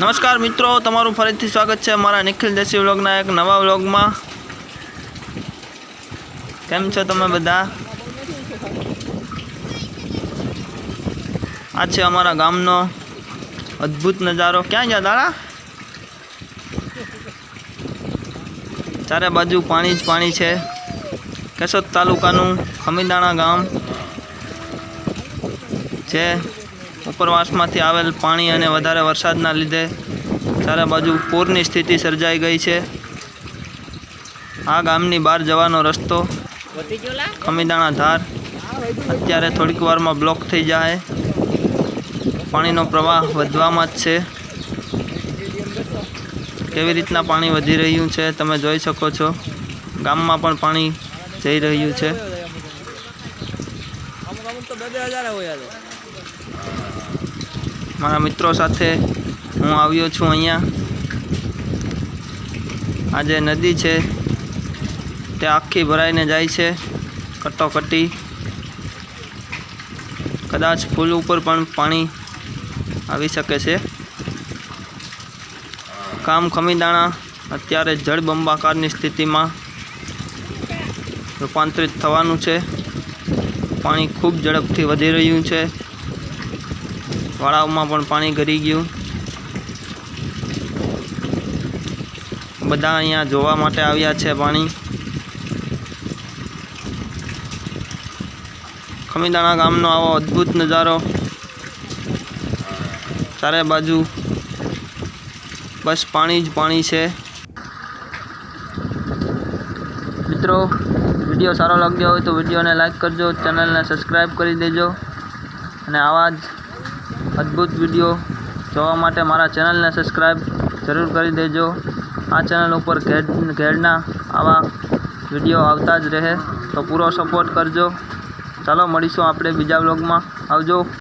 નમસ્કાર મિત્રો, તમારું ફરીથી સ્વાગત છે અમારા નિખિલ દેશી વ્લોગના એક નવા વ્લોગમાં. કેમ છો તમે બધા? આ છે અમારા ગામનો અદ્ભુત નજારો. ક્યાં ગયા દાડા? ચારે બાજુ પાણી જ પાણી છે. કેશોદ તાલુકાનું ખમીદાણા ગામ છે. ઉપરવાસમાંથી આવેલ પાણી અને વધારે વરસાદના લીધે ચારે બાજુ પૂરની સ્થિતિ સર્જાઈ ગઈ છે. આ ગામની બહાર જવાનો રસ્તો ખમીદાણા ધાર અત્યારે થોડીક વારમાં બ્લોક થઈ જાય. પાણીનો પ્રવાહ વધવામાં જ છે. કેવી રીતના પાણી વધી રહ્યું છે તમે જોઈ શકો છો. ગામમાં પણ પાણી જઈ રહ્યું છે. મારા મિત્રો સાથે હું આવ્યો છું અહીંયા. આ જે નદી છે. તે આખી ભરાઈને જાય છે, કટોકટી. કદાચ પુલ ઉપર પણ પાણી આવી શકે છે. કામ ખમીદાણા અત્યારે જળબંબાકારની સ્થિતિમાં રૂપાંતરિત થવાનું છે. પાણી ખૂબ ઝડપથી વધી રહ્યું છે. તળાવમાં પણ પાણી ગરી ગયું. બધા અહીંયા જોવા માટે આવ્યા છે પાણી. ખમીદાણા ગામનો આવો અદ્ભુત નજારો. ચારે બાજુ બસ પાણી જ પાણી છે. મિત્રો, વીડિયો સારો લાગ્યો હોય તો વિડીયોને લાઈક કરજો, ચેનલને સબસ્ક્રાઈબ કરી દેજો. અને આવા જ અદ્ભુત વીડિયો જોવા માટે મારા ચેનલને સબસ્ક્રાઈબ જરૂર કરી દેજો. આ ચેનલ ઉપર ઘેર ઘેરના આવા વીડિયો આવતા જ રહે, તો પૂરો સપોર્ટ કરજો. ચાલો, મળીશું આપણે બીજા વ્લોગમાં આવજો.